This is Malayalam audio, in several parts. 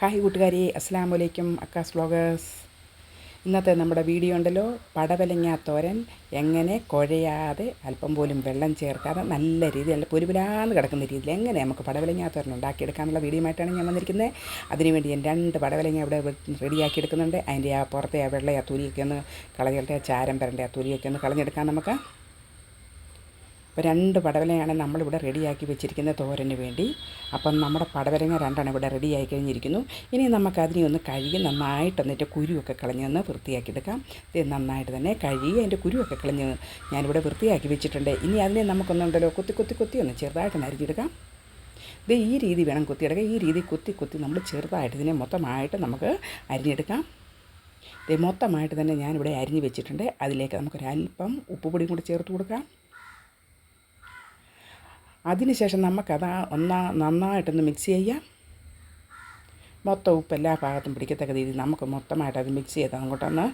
ഹായ് കൂട്ടുകാരി അസ്സാം വലൈക്കും അക്കാസ് വ്ളോഗേഴ്സ്. ഇന്നത്തെ നമ്മുടെ വീഡിയോ ഉണ്ടല്ലോ പടവലങ്ങ തോരൻ. എങ്ങനെ കുഴയാതെ അല്പം പോലും വെള്ളം ചേർക്കാതെ നല്ല രീതിയിൽ നല്ല പൊരുപുലാന്ന് കിടക്കുന്ന രീതിയിൽ എങ്ങനെ നമുക്ക് പടവലങ്ങ തോരൻ ഉണ്ടാക്കിയെടുക്കാനുള്ള വീഡിയോ ആയിട്ടാണ് ഞാൻ വന്നിരിക്കുന്നത്. അതിനുവേണ്ടി ഞാൻ രണ്ട് പടവലങ്ങ ഇവിടെ റെഡിയാക്കി എടുക്കുന്നുണ്ട് അതിന്റെ ആ പുറത്തെ ആ വെള്ളയാ ആ തൊലിയൊക്കെ ഒന്ന് കളഞ്ഞിട്ട് ചാരം പരണ്ടേ ആ തൊലിയൊക്കെ ഒന്ന് കളഞ്ഞെടുക്കാം നമുക്ക്. അപ്പോൾ രണ്ട് പടവലയാണ് നമ്മളിവിടെ റെഡിയാക്കി വെച്ചിരിക്കുന്ന തോരന് വേണ്ടി. അപ്പം നമ്മുടെ പടവലങ്ങ രണ്ടെണ്ണം ഇവിടെ റെഡിയായി കഴിഞ്ഞിരിക്കുന്നു. ഇനി നമുക്കതിനെ ഒന്ന് കഴുകി നന്നായിട്ട് എന്നിട്ട് കുരുവൊക്കെ കളഞ്ഞ് വൃത്തിയാക്കി എടുക്കാം ഇത് നന്നായിട്ട് തന്നെ കഴുകി അതിന്റെ കുരുവൊക്കെ കളഞ്ഞ് ഞാനിവിടെ വൃത്തിയാക്കി വെച്ചിട്ടുണ്ട്. ഇനി അതിനെ നമുക്കൊന്നുണ്ടല്ലോ കൊത്തി കൊത്തി കൊത്തി ഒന്ന് ചെറുതായിട്ട് നരിഞ്ഞെടുക്കാം ഇത് ഈ രീതി വേണം കുത്തിയെടുക്കുക ഈ രീതി കുത്തി കുത്തി നമ്മൾ ചെറുതായിട്ട് ഇതിനെ മൊത്തമായിട്ട് നമുക്ക് അരിഞ്ഞെടുക്കാം. ഇത് മൊത്തമായിട്ട് തന്നെ ഞാനിവിടെ അരിഞ്ഞ് വെച്ചിട്ടുണ്ട്. അതിലേക്ക് നമുക്കൊരല്പം ഉപ്പുപൊടിയും കൂടി ചേർത്ത് കൊടുക്കാം. അതിനുശേഷം നമുക്കത് ഒന്നാ നന്നായിട്ടൊന്ന് മിക്സ് ചെയ്യാം. മൊത്തം ഉപ്പ് എല്ലാ ഭാഗത്തും പിടിക്കത്തക്ക രീതിയിൽ നമുക്ക് മൊത്തമായിട്ട് അത് മിക്സ് ചെയ്ത് അങ്ങോട്ടൊന്ന്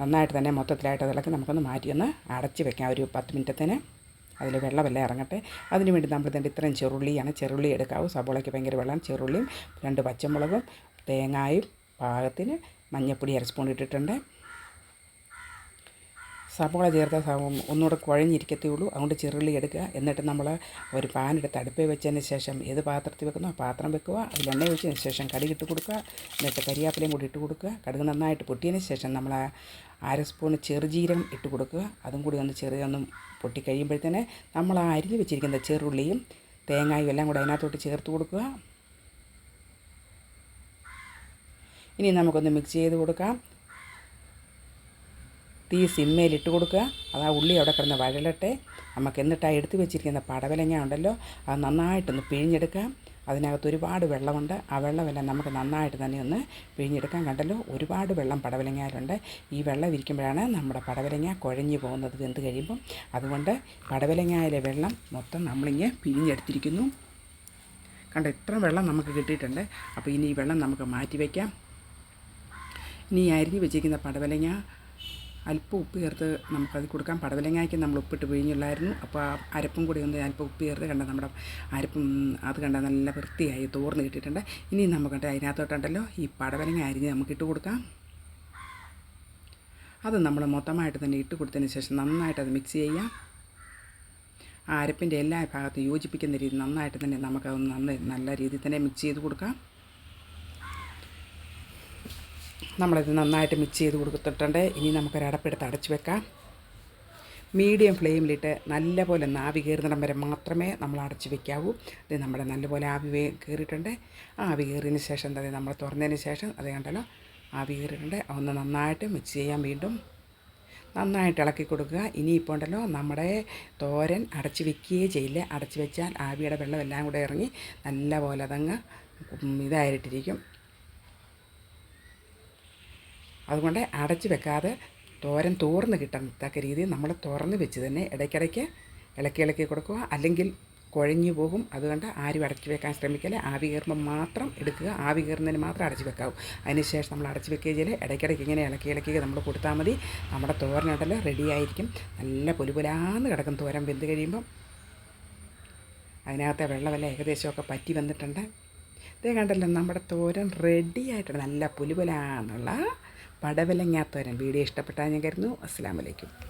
നന്നായിട്ട് തന്നെ മൊത്തത്തിലായിട്ട് അതിലൊക്കെ നമുക്കൊന്ന് മാറ്റിയൊന്ന് അടച്ച് വെക്കാം. ഒരു പത്ത് മിനിറ്റത്തേന് അതിൽ വെള്ളമെല്ലാം ഇറങ്ങട്ടെ. അതിനുവേണ്ടി നമ്മൾ തന്നെ ഇത്രയും ചെറുള്ളിയാണ്. ചെറുള്ളി എടുക്കാവൂ. സബോളയ്ക്ക് ഭയങ്കര വെള്ളം ചെറുള്ളിയും രണ്ട് പച്ചമുളകും തേങ്ങായും പാകത്തിന് മഞ്ഞപ്പൊടി അര സ്പൂൺ ഇട്ടിട്ടുണ്ട്. സബോള ചേർത്ത ഒന്നുകൂടെ കുഴഞ്ഞിരിക്കത്തേ ഉള്ളൂ അതുകൊണ്ട് ചെറുള്ളി എടുക്കുക. എന്നിട്ട് നമ്മൾ ഒരു പാൻ എടുത്ത് അടുപ്പേ വെച്ചതിന് ശേഷം ഏത് പാത്രത്തിൽ വെക്കുന്നോ? പാത്രം വെക്കുക. അതിൽ എണ്ണ ഒഴിച്ചതിന് ശേഷം കടുകിട്ട് കൊടുക്കുക. എന്നിട്ട് കരിയാപ്പിലയും കൂടി ഇട്ട് കൊടുക്കുക. കടുക് നന്നായിട്ട് പൊട്ടിയതിന് ശേഷം നമ്മൾ അര സ്പൂൺ ചെറുജീരം ഇട്ട് കൊടുക്കുക. അതും കൂടി ഒന്ന് ചെറിയൊന്നും പൊട്ടി പൊട്ടിക്കഴിയുമ്പോഴത്തേനെ നമ്മൾ ആ അരിഞ്ഞ് വെച്ചിരിക്കുന്ന ചെറുള്ളിയും തേങ്ങായും എല്ലാം കൂടി അതിനകത്തോട്ട് ചേർത്ത് കൊടുക്കുക. ഇനി നമുക്കൊന്ന് മിക്സ് ചെയ്ത് കൊടുക്കാം. തീ സിമ്മയിലിട്ട് കൊടുക്കുക. അത് ആ ഉള്ളി അവിടെ കിടന്ന് വഴലട്ടെ. നമുക്ക് എന്നിട്ട് എടുത്ത് വെച്ചിരിക്കുന്ന പടവലങ്ങ ഉണ്ടല്ലോ അത് നന്നായിട്ടൊന്ന് പിഴിഞ്ഞെടുക്കാം. അതിനകത്ത് ഒരുപാട് വെള്ളമുണ്ട്. ആ വെള്ളമെല്ലാം നമുക്ക് നന്നായിട്ട് തന്നെ ഒന്ന് പിഴിഞ്ഞെടുക്കാൻ കണ്ടല്ലോ ഒരുപാട് വെള്ളം പടവലങ്ങയിലുണ്ട്. ഈ വെള്ളം ഇരിക്കുമ്പോഴാണ് നമ്മുടെ പടവലങ്ങ കുഴഞ്ഞു പോകുന്നത്. വെന്ത് കഴിയുമ്പം? അതുകൊണ്ട് പടവലങ്ങയിലെ വെള്ളം മൊത്തം നമ്മളിങ്ങനെ പിഴിഞ്ഞെടുത്തിരിക്കുന്നു. കണ്ടോ ഇത്ര വെള്ളം നമുക്ക് കിട്ടിയിട്ടുണ്ട്. അപ്പോൾ ഇനി ഈ വെള്ളം നമുക്ക് മാറ്റി വയ്ക്കാം. ഇനി അരിഞ്ഞു വെച്ചിരിക്കുന്ന പടവലങ്ങ അല്പം ഉപ്പ് ചേർത്ത് നമുക്കത് കൊടുക്കാം. പടവലങ്ങയ്ക്ക് നമ്മൾ ഉപ്പിട്ട് പിഴിഞ്ഞുള്ളായിരുന്നു അപ്പോൾ ആ അരപ്പും കൂടി ഒന്ന് അല്പം ഉപ്പ് ചേർത്ത് കണ്ട നമ്മുടെ അരപ്പും അത് കണ്ട നല്ല വൃത്തിയായി തോർന്ന് കിട്ടിയിട്ടുണ്ട്. ഇനി നമുക്കുണ്ട് അതിനകത്തോട്ടുണ്ടല്ലോ ഈ പടവലങ്ങ അരിഞ്ഞ് നമുക്ക് ഇട്ട് കൊടുക്കാം. അത് നമ്മൾ മൊത്തമായിട്ട് തന്നെ ഇട്ട് കൊടുത്തതിന് ശേഷം നന്നായിട്ട് അത് മിക്സ് ചെയ്യാം. ആ അരപ്പിന്റെ എല്ലാ ഭാഗത്തും യോജിപ്പിക്കുന്ന രീതി നന്നായിട്ട് തന്നെ നമുക്കത് നന്ന നല്ല രീതിയിൽ തന്നെ മിക്സ് ചെയ്ത് കൊടുക്കാം. നമ്മളിത് നന്നായിട്ട് മിക്സ് ചെയ്ത് കൊടുത്തിട്ടുണ്ട്. ഇനി നമുക്കൊരു അടപ്പെടുത്ത് അടച്ച് വെക്കാം. മീഡിയം ഫ്ലെയിമിലിട്ട് നല്ലപോലെ ആവി കയറുന്നിടം വരെ മാത്രമേ നമ്മൾ അടച്ച് വെക്കാവൂ. അത് നമ്മുടെ നല്ലപോലെ ആവി കയറിയിട്ടുണ്ട്. ആവി കയറിയതിന് ശേഷം എന്താ നമ്മൾ തുറന്നതിന് ശേഷം അത് കണ്ടല്ലോ ആവി കയറിയിട്ടുണ്ട്. ഒന്ന് നന്നായിട്ട് മിക്സ് ചെയ്യാൻ വീണ്ടും നന്നായിട്ട് ഇളക്കി കൊടുക്കുക. ഇനിയിപ്പോൾ ഉണ്ടല്ലോ നമ്മുടെ തോരൻ അടച്ച് വെക്കുകയേ ചെയ്യില്ല. അടച്ച് വെച്ചാൽ ആവിയുടെ വെള്ളം എല്ലാം കൂടെ ഇറങ്ങി നല്ല പോലെ അതങ്ങ് ഇതായിട്ടിരിക്കും. അതുകൊണ്ട് അടച്ചു വെക്കാതെ തോരൻ തോർന്ന് കിട്ടത്തക്ക രീതിയിൽ നമ്മൾ തുറന്ന് വെച്ച് തന്നെ ഇടയ്ക്കിടയ്ക്ക് ഇളക്കി ഇളക്കി കൊടുക്കുക. അല്ലെങ്കിൽ കുഴഞ്ഞു പോകും. അതുകൊണ്ട് ആരും അടച്ചു വെക്കാൻ ശ്രമിക്കൽ ആവി കയറുമ്പോൾ മാത്രം എടുക്കുക. ആവി കയറുന്നതിന് മാത്രം അടച്ചു വെക്കാവൂ. അതിനുശേഷം നമ്മൾ അടച്ചു വെക്കുകയും ചെയ്യൽ ഇടയ്ക്കിടയ്ക്ക് ഇങ്ങനെ ഇളക്കി ഇളക്കി നമ്മൾ കൊടുത്താൽ മതി. നമ്മുടെ തോരനുണ്ടല്ലോ റെഡി ആയിരിക്കും. നല്ല പുലുപുലാന്ന് കിടക്കും തോരൻ വെന്ത് കഴിയുമ്പം. അതിനകത്തെ വെള്ളമെല്ലാം ഏകദേശമൊക്കെ പറ്റി വന്നിട്ടുണ്ട്. ഇതേ കണ്ടല്ലോ നമ്മുടെ തോരൻ റെഡിയായിട്ടുണ്ട് നല്ല പുലുപുലാന്നുള്ള പടവലങ്ങാത്തോരൻ. വീഡിയോ ഇഷ്ടപ്പെട്ടാൽ ഞാൻ കരുതുന്നു. അസ്സാം വലൈക്കും